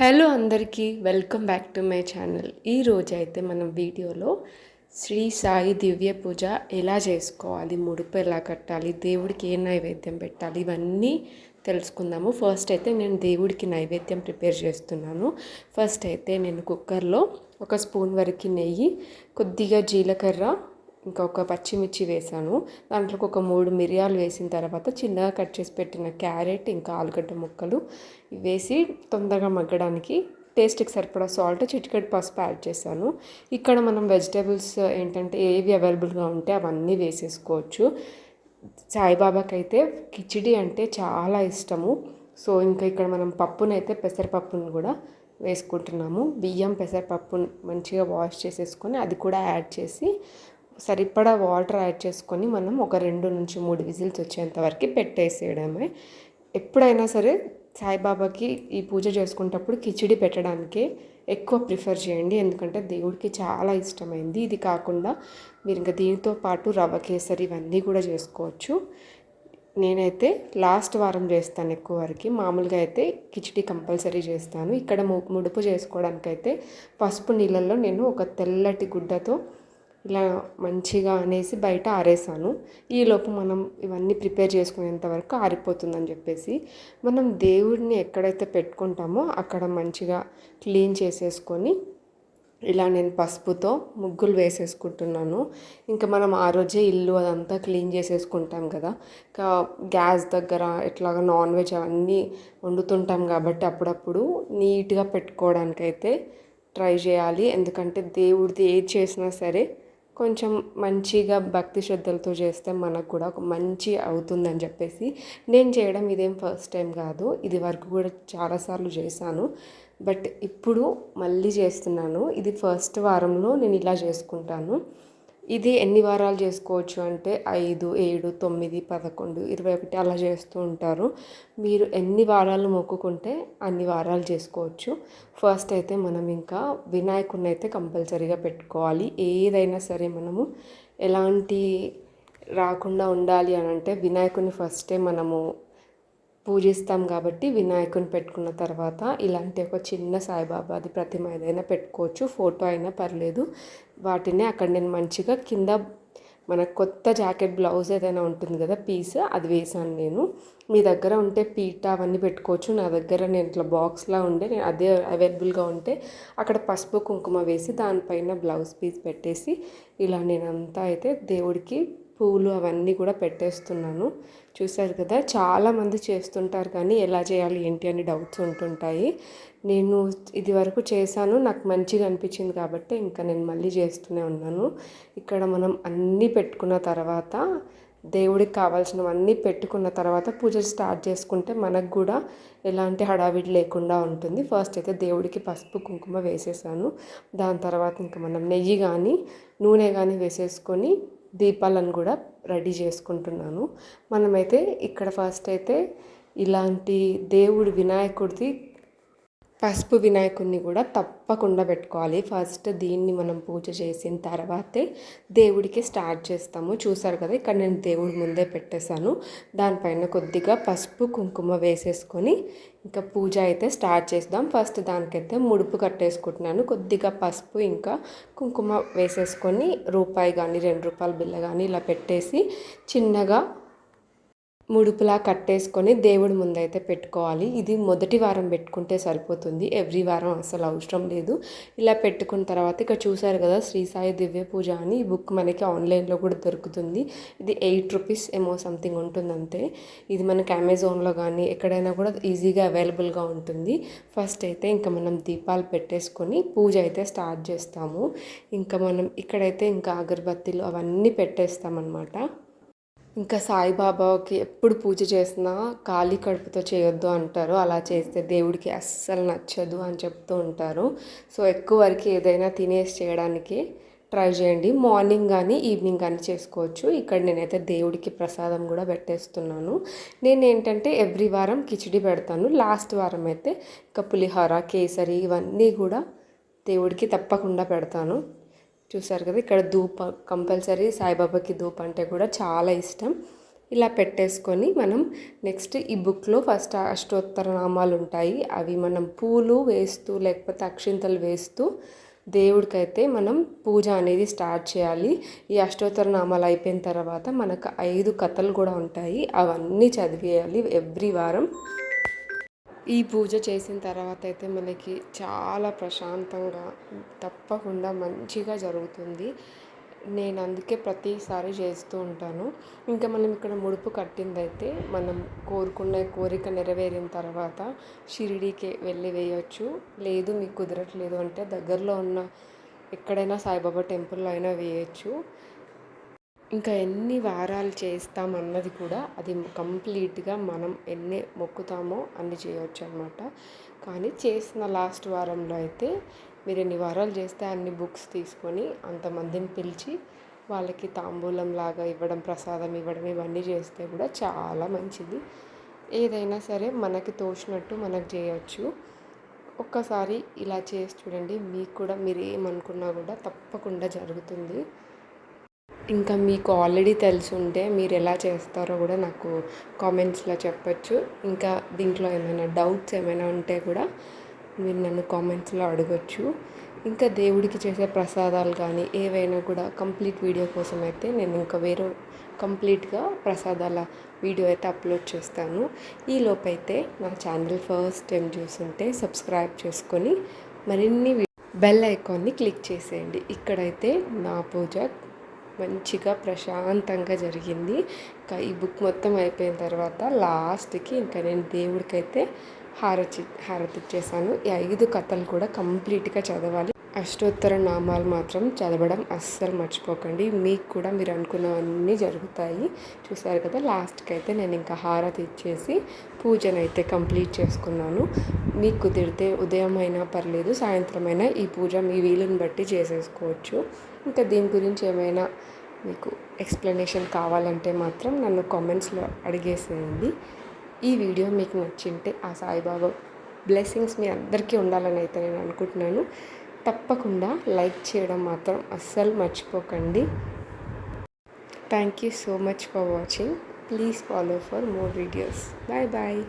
Hello అందరికీ welcome back to my channel. ఈరోజు అయితే మనం వీడియోలో శ్రీ సాయి దివ్య పూజ ఎలా చేసుకోవాలి ముడుపు ఎలా కట్టాలి దేవుడికి ఏ నైవేద్యం పెట్టాలి ఇవన్నీ తెలుసుకుందాము. ఫస్ట్ అయితే నేను దేవుడికి నైవేద్యం ప్రిపేర్ చేస్తున్నాను. ఫస్ట్ అయితే నేను కుక్కర్లో ఒక స్పూన్ వరకు నెయ్యి కొద్దిగా జీలకర్ర ఇంకా ఒక పచ్చిమిర్చి వేసాను. దాంట్లోకి ఒక మూడు మిరియాలు వేసిన తర్వాత చిన్నగా కట్ చేసి పెట్టిన క్యారెట్ ఇంకా ఆలుగడ్డ ముక్కలు వేసి తొందరగా మగ్గడానికి టేస్ట్కి సరిపడా సాల్ట్ చిటికెట్ పసుపు యాడ్ చేశాను. ఇక్కడ మనం వెజిటేబుల్స్ ఏంటంటే ఏవి అవైలబుల్గా ఉంటే అవన్నీ వేసేసుకోవచ్చు. సాయిబాబాకి అయితే కిచిడి అంటే చాలా ఇష్టము. సో ఇంకా ఇక్కడ మనం పప్పునైతే పెసరపప్పును కూడా వేసుకుంటున్నాము. బియ్యం పెసరపప్పు మంచిగా వాష్ చేసేసుకొని అది కూడా యాడ్ చేసి సరిపడా వాటర్ యాడ్ చేసుకొని మనం ఒక రెండు నుంచి మూడు విజిల్స్ వచ్చేంత వరకు పెట్టేసేయడమే. ఎప్పుడైనా సరే సాయిబాబాకి ఈ పూజ చేసుకునేటప్పుడు కిచిడి పెట్టడానికే ఎక్కువ ప్రిఫర్ చేయండి. ఎందుకంటే దేవుడికి చాలా ఇష్టమైంది. ఇది కాకుండా మీరు ఇంకా దీనితో పాటు రవ్వ కేసరి ఇవన్నీ కూడా చేసుకోవచ్చు. నేనైతే లాస్ట్ వారం చేస్తాను ఎక్కువ వరకు. మామూలుగా అయితే కిచిడి కంపల్సరీ చేస్తాను. ఇక్కడ ముడుపు చేసుకోవడానికైతే పసుపు నీళ్ళల్లో నేను ఒక తెల్లటి గుడ్డతో ఇలా మంచిగా అనేసి బయట ఆరేసాను. ఈలోపు మనం ఇవన్నీ ప్రిపేర్ చేసుకునేంత వరకు ఆరిపోతుందని చెప్పేసి మనం దేవుడిని ఎక్కడైతే పెట్టుకుంటామో అక్కడ మంచిగా క్లీన్ చేసేసుకొని ఇలా నేను పసుపుతో ముగ్గులు వేసేసుకుంటున్నాను. ఇంకా మనం ఆ రోజే ఇల్లు అదంతా క్లీన్ చేసేసుకుంటాం కదా. ఇంకా గ్యాస్ దగ్గర ఎట్లాగా నాన్ వెజ్ అవన్నీ వండుతుంటాం కాబట్టి అప్పుడప్పుడు నీట్గా పెట్టుకోవడానికైతే ట్రై చేయాలి. ఎందుకంటే దేవుడిది ఏది చేసినా సరే కొంచెం మంచిగా భక్తి శ్రద్ధలతో చేస్తే మనకు కూడా ఒక మంచి అవుతుందని చెప్పేసి నేను చేయడం ఇదేం ఫస్ట్ టైం కాదు. ఇది వరకు కూడా చాలాసార్లు చేశాను. బట్ ఇప్పుడు మళ్ళీ చేస్తున్నాను. ఇది ఫస్ట్ వారంలో నేను ఇలా చేసుకుంటాను. ఇది ఎన్ని వారాలు చేసుకోవచ్చు అంటే ఐదు ఏడు తొమ్మిది పదకొండు ఇరవై ఒకటి అలా చేస్తూ ఉంటారు. మీరు ఎన్ని వారాలు మొక్కుకుంటే అన్ని వారాలు చేసుకోవచ్చు. ఫస్ట్ అయితే మనం ఇంకా వినాయకుడిని అయితే కంపల్సరీగా పెట్టుకోవాలి. ఏదైనా సరే మనము ఎలాంటి రాకుండా ఉండాలి అని అంటే వినాయకుడిని ఫస్టే మనము పూజిస్తాం కాబట్టి వినాయకుని పెట్టుకున్న తర్వాత ఇలాంటి ఒక చిన్న సాయిబాబాది ప్రతిమ ఏదైనా పెట్టుకోవచ్చు. ఫోటో అయినా పర్లేదు. వాటిని అక్కడ నేను మంచిగా కింద మన కొత్త జాకెట్ బ్లౌజ్ ఏదైనా ఉంటుంది కదా పీస్ అది వేసాను నేను. మీ దగ్గర ఉంటే పీట అవన్నీ పెట్టుకోవచ్చు. నా దగ్గర నేను ఇట్లా బాక్స్లా ఉండే నేను అదే అవైలబుల్గా ఉంటే అక్కడ పసుపు కుంకుమ వేసి దానిపైన బ్లౌజ్ పీస్ పెట్టేసి ఇలా నేనంతా అయితే దేవుడికి పూలు అవన్నీ కూడా పెట్టేస్తున్నాను. చూశారు కదా చాలామంది చేస్తుంటారు కానీ ఎలా చేయాలి ఏంటి అని డౌట్స్ ఉంటుంటాయి. నేను ఇది వరకు చేశాను నాకు మంచిగా అనిపించింది కాబట్టి ఇంకా నేను మళ్ళీ చేస్తూనే ఉన్నాను. ఇక్కడ మనం అన్నీ పెట్టుకున్న తర్వాత దేవుడికి కావాల్సినవన్నీ పెట్టుకున్న తర్వాత పూజ స్టార్ట్ చేసుకుంటే మనకు కూడా ఎలాంటి హడావిడి లేకుండా ఉంటుంది. ఫస్ట్ అయితే దేవుడికి పసుపు కుంకుమ వేసేసాను. దాని తర్వాత ఇంకా మనం నెయ్యి కానీ నూనె కానీ వేసేసుకొని దీపాలను కూడా రెడీ చేసుకుంటున్నాను. మనమైతే ఇక్కడ ఫస్ట్ అయితే ఇలాంటి దేవుడి వినాయకుడిది పసుపు వినాయకుడిని కూడా తప్పకుండా పెట్టుకోవాలి. ఫస్ట్ దీన్ని మనం పూజ చేసిన తర్వాతే దేవుడికి స్టార్ట్ చేస్తాము. చూసారు కదా ఇక్కడ నేను దేవుడి ముందే పెట్టేశాను. దానిపైన కొద్దిగా పసుపు కుంకుమ వేసేసుకొని ఇంకా పూజ అయితే స్టార్ట్ చేద్దాం. ఫస్ట్ దానికైతే ముడుపు కట్టేసుకుంటున్నాను. కొద్దిగా పసుపు ఇంకా కుంకుమ వేసేసుకొని రూపాయి కానీ రెండు రూపాయల బిల్ల కానీ ఇలా పెట్టేసి చిన్నగా ముడుపులా కట్టేసుకొని దేవుడి ముందైతే పెట్టుకోవాలి. ఇది మొదటి వారం పెట్టుకుంటే సరిపోతుంది. ఎవ్రీ వారం అసలు అవసరం లేదు. ఇలా పెట్టుకున్న తర్వాత ఇక చూసారు కదా శ్రీ సాయి దివ్య పూజ అని ఈ బుక్ మనకి ఆన్లైన్లో కూడా దొరుకుతుంది. ఇది ఎయిట్ రూపీస్ ఏమో సంథింగ్ ఉంటుంది అంతే ఇది మనకి అమెజాన్లో కానీ ఎక్కడైనా కూడా ఈజీగా అవైలబుల్గా ఉంటుంది. ఫస్ట్ అయితే ఇంకా మనం దీపాలు పెట్టేసుకొని పూజ అయితే స్టార్ట్ చేస్తాము. ఇంకా మనం ఇక్కడైతే ఇంకా అగరబత్తీలు అవన్నీ పెట్టేస్తామన్నమాట. ఇంకా సాయిబాబాకి ఎప్పుడు పూజ చేసినా ఖాళీ కడుపుతో చేయొద్దు అంటారు. అలా చేస్తే దేవుడికి అస్సలు నచ్చదు అని చెప్తూ ఉంటారు. సో ఎక్కువ వరకు ఏదైనా తినేసి చేయడానికి ట్రై చేయండి. మార్నింగ్ కానీ ఈవినింగ్ కానీ చేసుకోవచ్చు. ఇక్కడ నేనైతే దేవుడికి ప్రసాదం కూడా పెట్టేస్తున్నాను. నేను ఏంటంటే ఎవ్రీ వారం కిచిడి పెడతాను. లాస్ట్ వారం అయితే ఇంకా పులిహోర కేసరి ఇవన్నీ కూడా దేవుడికి తప్పకుండా పెడతాను. చూసారు కదా ఇక్కడ ధూప కంపల్సరీ సాయిబాబాకి ధూప్ అంటే కూడా చాలా ఇష్టం. ఇలా పెట్టేసుకొని మనం నెక్స్ట్ ఈ బుక్లో ఫస్ట్ అష్టోత్తర నామాలు ఉంటాయి. అవి మనం పూలు వేస్తూ లేకపోతే అక్షింతలు వేస్తూ దేవుడికైతే మనం పూజ అనేది స్టార్ట్ చేయాలి. ఈ అష్టోత్తర నామాలు అయిపోయిన తర్వాత మనకు ఐదు కథలు కూడా ఉంటాయి. అవన్నీ చదివేయాలి ఎవ్రీ వారం. ఈ పూజ చేసిన తర్వాత అయితే మనకి చాలా ప్రశాంతంగా తప్పకుండా మంచిగా జరుగుతుంది. నేను అందుకే ప్రతిసారి చేస్తూ ఉంటాను. ఇంకా మనం ఇక్కడ ముడుపు కట్టిందైతే మనం కోరుకున్న కోరిక నెరవేరిన తర్వాత షిరిడీకి వెళ్ళి వేయొచ్చు. లేదు మీకు కుదరట్లేదు అంటే దగ్గరలో ఉన్న ఎక్కడైనా సాయిబాబా టెంపుల్లో అయినా వేయచ్చు. ఇంకా ఎన్ని వారాలు చేస్తామన్నది కూడా అది కంప్లీట్గా మనం ఎన్ని మొక్కుతామో అన్ని చేయవచ్చు అనమాట కానీ చేసిన లాస్ట్ వారంలో అయితే మీరు ఎన్ని వారాలు చేస్తే అన్ని బుక్స్ తీసుకొని అంతమందిని పిలిచి వాళ్ళకి తాంబూలం లాగా ఇవ్వడం ప్రసాదం ఇవ్వడం ఇవన్నీ చేస్తే కూడా చాలా మంచిది. ఏదైనా సరే మనకి తోచినట్టు మనకు చేయవచ్చు ఒక్కసారి ఇలా చేసి చూడండి మీకు కూడా మీరు ఏమనుకున్నా కూడా తప్పకుండా జరుగుతుంది. ఇంకా మీకు ఆల్రెడీ తెలిసి ఉంటే మీరు ఎలా చేస్తారో కూడా నాకు కామెంట్స్లో చెప్పచ్చు. ఇంకా దీంట్లో ఏమైనా డౌట్స్ ఏమైనా ఉంటే కూడా మీరు నన్ను కామెంట్స్లో అడగచ్చు. ఇంకా దేవుడికి చేసే ప్రసాదాలు కానీ ఏవైనా కూడా కంప్లీట్ వీడియో కోసం అయితే నేను ఇంకా వేరే కంప్లీట్గా ప్రసాదాల వీడియో అయితే అప్లోడ్ చేస్తాను. ఈ లోపైతే నా ఛానల్ ఫస్ట్ టైం చూస్తుంటే సబ్స్క్రైబ్ చేసుకొని మరిన్ని బెల్ ఐకాన్ని క్లిక్ చేసేయండి. ఇక్కడైతే నా పూజ మంచిగా ప్రశాంతంగా జరిగింది. ఇంకా ఈ బుక్ మొత్తం అయిపోయిన తర్వాత లాస్ట్కి ఇంకా నేను దేవుడికైతే హారతి హారతి ఇచ్చేసాను. ఈ ఐదు కథలు కూడా కంప్లీట్గా చదవాలి. అష్టోత్తర నామాలు మాత్రం చదవడం అస్సలు మర్చిపోకండి. మీకు కూడా మీరు అనుకున్నవన్నీ జరుగుతాయి. చూసారు కదా లాస్ట్కి అయితే నేను ఇంకా హారతి ఇచ్చేసి పూజను అయితే కంప్లీట్ చేసుకున్నాను. మీకు కుదిరితే ఉదయం అయినా పర్లేదు సాయంత్రం అయినా ఈ పూజ మీ వీలుని బట్టి చేసేసుకోవచ్చు. ఇంకా దీని గురించి ఏమైనా మీకు ఎక్స్ప్లెనేషన్ కావాలంటే మాత్రం నన్ను కామెంట్స్లో అడిగేసేయండి. ఈ వీడియో మీకు నచ్చింటే ఆ సాయిబాబా బ్లెస్సింగ్స్ మీ అందరికీ ఉండాలని అయితే నేను అనుకుంటున్నాను. తప్పకుండా లైక్ చేయడం మాత్రం అస్సలు మర్చిపోకండి. Thank you so much for watching please follow for more videos bye bye